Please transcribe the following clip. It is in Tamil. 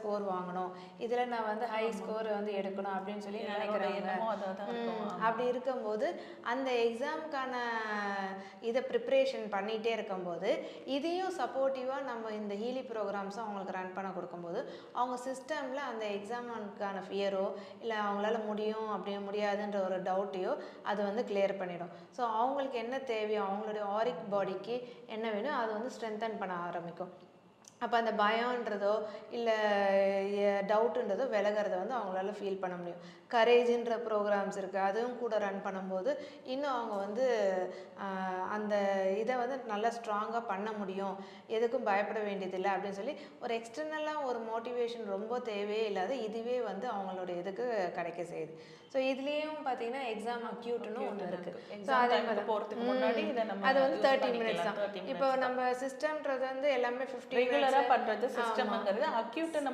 ஸ்கோர் வாங்கணும். இதில் நான் வந்து ஹை ஸ்கோர் வந்து எடுக்கணும் அப்படின்னு சொல்லி நினைக்கிறாங்க. ம், அப்படி இருக்கும்போது அந்த எக்ஸாமுக்கான இதை ப்ரிப்ரேஷன் பண்ணிகிட்டே இருக்கும்போது இதையும் சப்போர்ட்டிவாக நம்ம இந்த ஹீலி ப்ரோக்ராம்ஸும் அவங்களுக்கு ரன் பண்ண கொடுக்கும்போது அவங்க சிஸ்டமில் அந்த எக்ஸாமுக்கான ஃபியரோ இல்லை அவங்களால முடியும் அப்படி முடியாதுன்ற ஒரு டவுட்டையோ அது வந்து கிளியர் பண்ணிடும். ஸோ அவங்களுக்கு என்ன தேவையோ அவங்களுடைய ஆரிக் பாடிக்கு என்ன வேணும் அது வந்து ஸ்ட்ரென்தன் பண்ண ஆரம்பிக்கும். அப்போ அந்த பயம்ன்றதோ இல்லை டவுட்டுன்றதோ விலகிறத வந்து அவங்களால ஃபீல் பண்ண முடியும். கரேஜ்ன்ற ப்ரோக்ராம்ஸ் இருக்குது அதுவும் கூட ரன் பண்ணும்போது இன்னும் அவங்க வந்து அந்த இதை வந்து நல்லா ஸ்ட்ராங்காக பண்ண முடியும். எதுக்கும் பயப்பட வேண்டியதில்லை அப்படின்னு சொல்லி ஒரு எக்ஸ்டர்னலாக ஒரு மோட்டிவேஷன் ரொம்ப தேவையே இல்லாத இதுவே வந்து அவங்களோட இதுக்கு கிடைக்க செய்யுது. ஸோ இதுலேயும் பார்த்தீங்கன்னா எக்ஸாம் அக்யூட்னு ஒன்று இருக்குது ஸோ அதே மாதிரி போகிறதுக்கு முன்னாடி அது வந்து தேர்ட்டி மினிட்ஸ். தான். 30 இப்போ நம்ம சிஸ்டம்ன்றது வந்து எல்லாமே ஃபிஃப்டி ரெகுலரா பண்றது சிஸ்டம்ங்கிறது அக்யூட் நம்ம